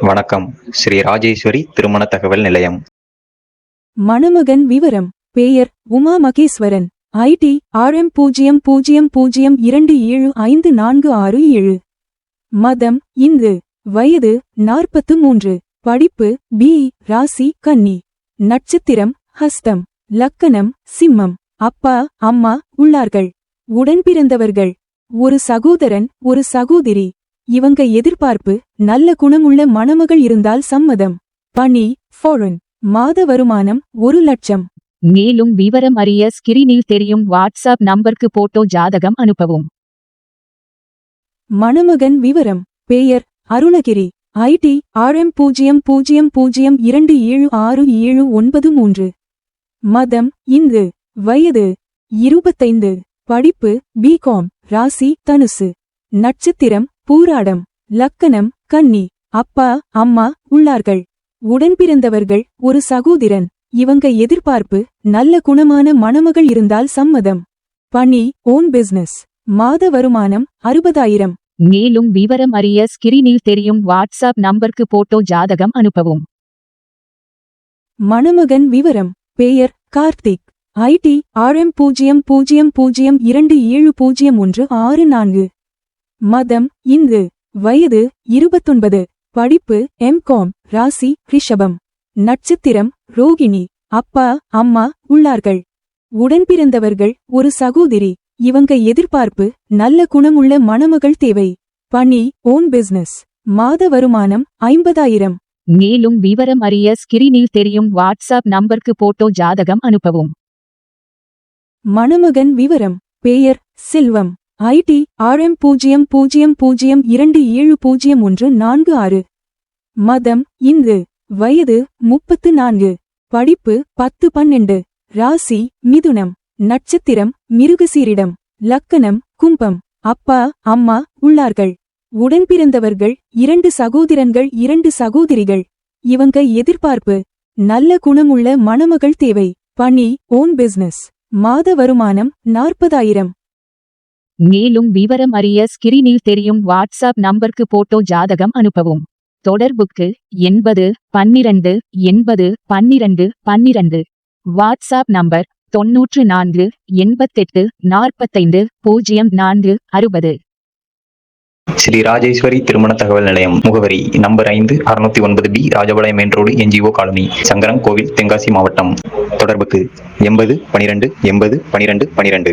வணக்கம். ஸ்ரீ ராஜேஸ்வரி திருமண தகவல் நிலையம். மணமகன் விவரம். பெயர் உமா மகேஸ்வரன். ஐடி ஆர்எம் பூஜ்ஜியம் பூஜ்ஜியம் பூஜ்ஜியம் இரண்டு ஏழு ஐந்து நான்கு ஆறு ஏழு. மதம் இந்து. வயது நாற்பத்து மூன்று. படிப்பு பி. ராசி கன்னி. நட்சத்திரம் ஹஸ்தம். லக்கணம் சிம்மம். அப்பா அம்மா உள்ளார்கள். உடன்பிறந்தவர்கள் ஒரு சகோதரன் ஒரு சகோதரி. இவங்க எதிர்பார்ப்பு நல்ல குணமுள்ள மணமகள் இருந்தால் சம்மதம். பணி ஃபாரின் மாத வருமானம் ஒரு லட்சம். மேலும் விவரம் அறிய ஸ்கிரீனில் தெரியும் வாட்ஸ்அப் நம்பருக்கு போட்டோ ஜாதகம் அனுப்பவும். மணமகன் விவரம் பெயர் அருணகிரி ஐடி ஆர்எம் பூஜ்ஜியம் பூஜ்ஜியம் பூஜ்ஜியம் இரண்டு ஏழு ஆறு ஏழு ஒன்பது மூன்று. மதம் இந்து வயது இருபத்தைந்து. படிப்பு பிகாம் ராசி தனுசு. நட்சத்திரம் பூராடம் லக்கணம் கன்னி அப்பா அம்மா உள்ளார்கள். உடன்பிறந்தவர்கள் ஒரு சகோதரன். இவங்க எதிர்பார்ப்பு நல்ல குணமான மணமகள் இருந்தால் சம்மதம். பணி ஓன் பிசினஸ் மாத வருமானம் அறுபதாயிரம். மேலும் விவரம் அறிய ஸ்கிரீனில் தெரியும் வாட்ஸ்அப் நம்பருக்கு போட்டோ ஜாதகம் அனுப்பவும். மணமகன் விவரம் பெயர் கார்த்திக். ஐடி ஆர்எம் பூஜ்ஜியம் பூஜ்ஜியம் பூஜ்ஜியம் இரண்டு ஏழு பூஜ்ஜியம் ஒன்று ஆறு நான்கு. மதம் இந்து வயது இருபத்தொன்பது படிப்பு எம்காம் ராசி ரிஷபம். நட்சத்திரம் ரோகிணி அப்பா அம்மா உள்ளார்கள். உடன்பிறந்தவர்கள் ஒரு சகோதரி. இவங்க எதிர்பார்ப்பு நல்ல குணமுள்ள மணமகள் தேவை. பணி ஓன் பிசினஸ் மாத வருமானம் ஐம்பதாயிரம். மேலும் விவரம் அறிய ஸ்கிரீனில் தெரியும் வாட்ஸ்அப் நம்பருக்கு போட்டோ ஜாதகம் அனுப்பவும். மணமகன் விவரம் பெயர் செல்வம். ஐடி ஆர்எம் பூஜ்ஜியம் பூஜ்ஜியம் பூஜ்ஜியம் இரண்டு ஏழு பூஜ்ஜியம் ஒன்று நான்கு ஆறு. மதம் இந்து வயது முப்பத்து நான்கு. படிப்பு பத்து பன்னெண்டு. ராசி மிதுனம். நட்சத்திரம் மிருகசீரிடம். லக்கணம் கும்பம். அப்பா அம்மா உள்ளார்கள். உடன்பிறந்தவர்கள் இரண்டு சகோதரன்கள் இரண்டு சகோதரிகள். இவங்க எதிர்பார்ப்பு. நல்ல குணமுள்ள மணமகள் தேவை. பணி ஓன் பிசினஸ் மாத வருமானம் நாற்பதாயிரம். மேலும் விவரம் அறிய ஸ்கிரீனில் தெரியும் வாட்ஸ்அப் நம்பருக்கு போட்டோ ஜாதகம் அனுப்பவும். தொடர்புக்கு எண்பது பன்னிரண்டு எண்பது பன்னிரண்டு பன்னிரண்டு. வாட்ஸ்அப் நம்பர் தொன்னூற்று நான்கு எண்பத்தெட்டு நாற்பத்தைந்து பூஜ்ஜியம் நான்கு அறுபது. ஸ்ரீ ராஜேஸ்வரி திருமண தகவல் நிலையம் முகவரி நம்பர் ஐந்து அறுநூத்தி ஒன்பது B Rajapalayam main road NGO colony Sankaran Kovil Tenkasi மாவட்டம். தொடர்புக்கு எண்பது பனிரெண்டு எண்பது பனிரெண்டு பனிரெண்டு